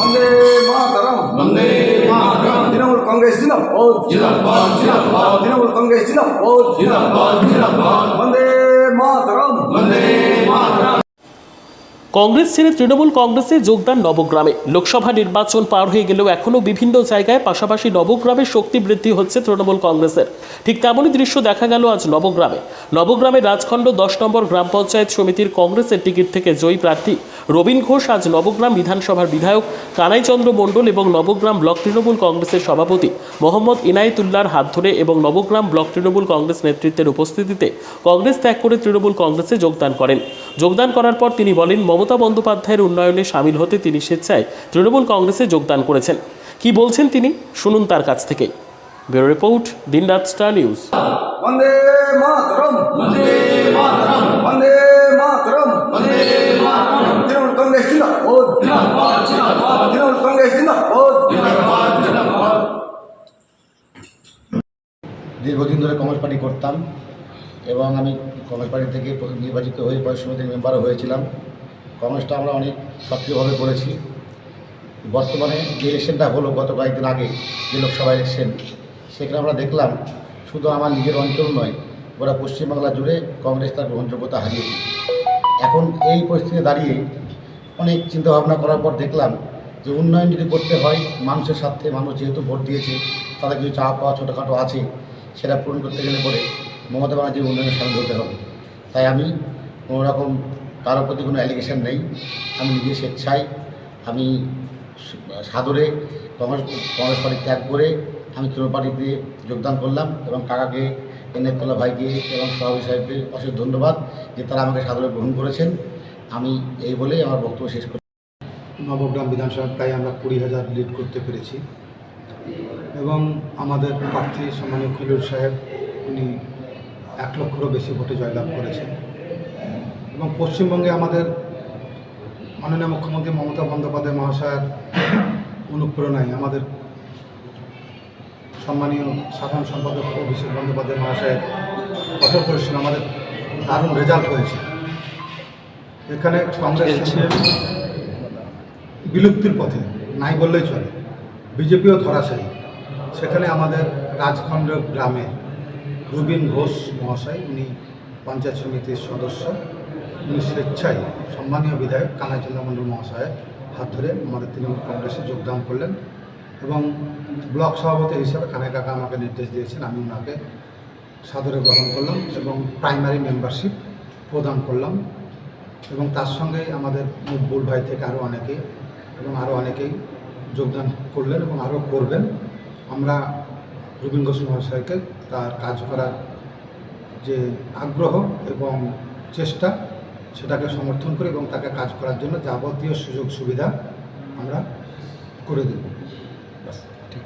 বন্দে মাতরম। বন্দে মাতরম। তৃণমূল কংগ্রেস জিন্দাবাদ। জিন্দাবাদ জিন্দাবাদ। তৃণমূল কংগ্রেস জিন্দাবাদ। জিন্দাবাদ জিন্দাবাদ। বন্দে মাতরম। বন্দে মাতরম কংগ্রেস ছেড়ে তৃণমূল কংগ্রেসে যোগদান নবগ্রামে। লোকসভা নির্বাচন পার হয়ে গেলেও এখনও বিভিন্ন জায়গায় পাশাপাশি নবগ্রামের শক্তি বৃদ্ধি হচ্ছে তৃণমূল কংগ্রেসের। ঠিক তেমনই দৃশ্য দেখা গেল আজ নবগ্রামে। নবগ্রামে রাজখণ্ড দশ নম্বর গ্রাম পঞ্চায়েত সমিতির কংগ্রেসের টিকিট থেকে জয়ী প্রার্থী রবীন ঘোষ আজ নবগ্রাম বিধানসভার বিধায়ক কানাইচন্দ্র মণ্ডল এবং নবগ্রাম ব্লক তৃণমূল কংগ্রেসের সভাপতি মোহাম্মদ ইনায়েতুল্লাহর হাত ধরে এবং নবগ্রাম ব্লক তৃণমূল কংগ্রেস নেতৃত্বের উপস্থিতিতে কংগ্রেস ত্যাগ করে তৃণমূল কংগ্রেসে যোগদান করেন। যোগদান করার পর তিনি বলেন মমতা বন্দ্যোপাধ্যায়ের উন্নয়নে সামিল হতে তিনি স্বেচ্ছায় তৃণমূল কংগ্রেসে যোগদান করেছেন। কি বলছেন তিনি? শুনুন তার কাছ থেকে। Bureau report Dinraat star news. বন্দে মাতরম। বন্দে মাতরম। বন্দে মাতরম। বন্দে মাতরম। তৃণমূল কংগ্রেস জিন্দাবাদ। জিন্দাবাদ জিন্দাবাদ। তৃণমূল কংগ্রেস জিন্দাবাদ। জিন্দাবাদ জিন্দাবাদ। দীর্ঘদিন ধরে কংগ্রেস পার্টি করতাম এবং আমি কংগ্রেস পার্টি থেকে নির্বাচিত হয়ে পরে সমিতির মেম্বারও হয়েছিলাম। কংগ্রেসটা আমরা অনেক সক্রিয়ভাবে করেছি। বর্তমানে যে ইলেকশনটা হলো গত কয়েকদিন আগে, যে লোকসভা ইলেকশন সেখানে আমরা দেখলাম শুধু আমার নিজের অঞ্চল নয়, গোটা পশ্চিমবাংলা জুড়ে কংগ্রেস তার গ্রহণযোগ্যতা হারিয়েছে। এখন এই পরিস্থিতিতে দাঁড়িয়ে অনেক চিন্তাভাবনা করার পর দেখলাম যে উন্নয়ন যদি করতে হয়, মানুষের স্বার্থে মানুষ যেহেতু ভোট দিয়েছে, তাদের কিছু চাওয়া পাওয়া ছোটোখাটো আছে, সেটা পূরণ করতে গেলে পরে মমতা ব্যানার্জির উন্নয়নের সামিল হতে হবে। তাই আমি কোনো কারোর প্রতি কোনো অ্যালিগেশন নেই। আমি নিজে স্বেচ্ছায় আমি সাদরে কংগ্রেস কংগ্রেস পার্টি ত্যাগ করে আমি তৃণমূল পার্টিতে যোগদান করলাম এবং কাকাকে এনএফতলা ভাইকে এবং সভাপতি সাহেবকে অশেষ ধন্যবাদ যে তারা আমাকে সাদরে গ্রহণ করেছেন। আমি এই বলেই আমার বক্তব্য শেষ করি। নবগ্রাম বিধানসভা প্রায় আমরা কুড়ি হাজার লিড করতে পেরেছি এবং আমাদের প্রার্থী সম্মানীয় খিলুর সাহেব, উনি এক লক্ষেরও বেশি ভোটে জয়লাভ করেছেন। এবং পশ্চিমবঙ্গে আমাদের মাননীয় মুখ্যমন্ত্রী মমতা বন্দ্যোপাধ্যায় মহাশয়ের অনুপ্রেরণায় আমাদের সম্মানীয় সাধারণ সম্পাদক অভিষেক বন্দ্যোপাধ্যায় মহাশয়ের কঠোর পরিশ্রম আমাদের দারুণ রেজাল্ট হয়েছে। এখানে কংগ্রেস বিলুপ্তির পথে নাই বললেই চলে। বিজেপিও ধরাশায়ী। সেখানে আমাদের রাজখণ্ড গ্রামে রুবিন ঘোষ মহাশয় উনি পঞ্চায়েত সমিতির সদস্য। উনি স্বেচ্ছায় সম্মানীয় বিধায়ক কানাইচন্দ্র মণ্ডল মহাশয়ের হাত ধরে আমাদের তৃণমূল কংগ্রেসে যোগদান করলেন এবং ব্লক সভাপতি হিসাবে কানাই কাকা আমাকে নির্দেশ দিয়েছেন, আমি ওনাকে সাদরে গ্রহণ করলাম এবং প্রাইমারি মেম্বারশিপ প্রদান করলাম এবং তার সঙ্গে আমাদের মকবুল ভাই থেকে আরও অনেকেই এবং আরও অনেকেই যোগদান করলেন এবং আরও করবেন। আমরা রবীন ঘোষ মহাশয়কে তার কাজ করার যে আগ্রহ এবং চেষ্টা সেটাকে সমর্থন করি এবং তাকে কাজ করার জন্য যাবতীয় সুযোগ সুবিধা আমরা করে দেব।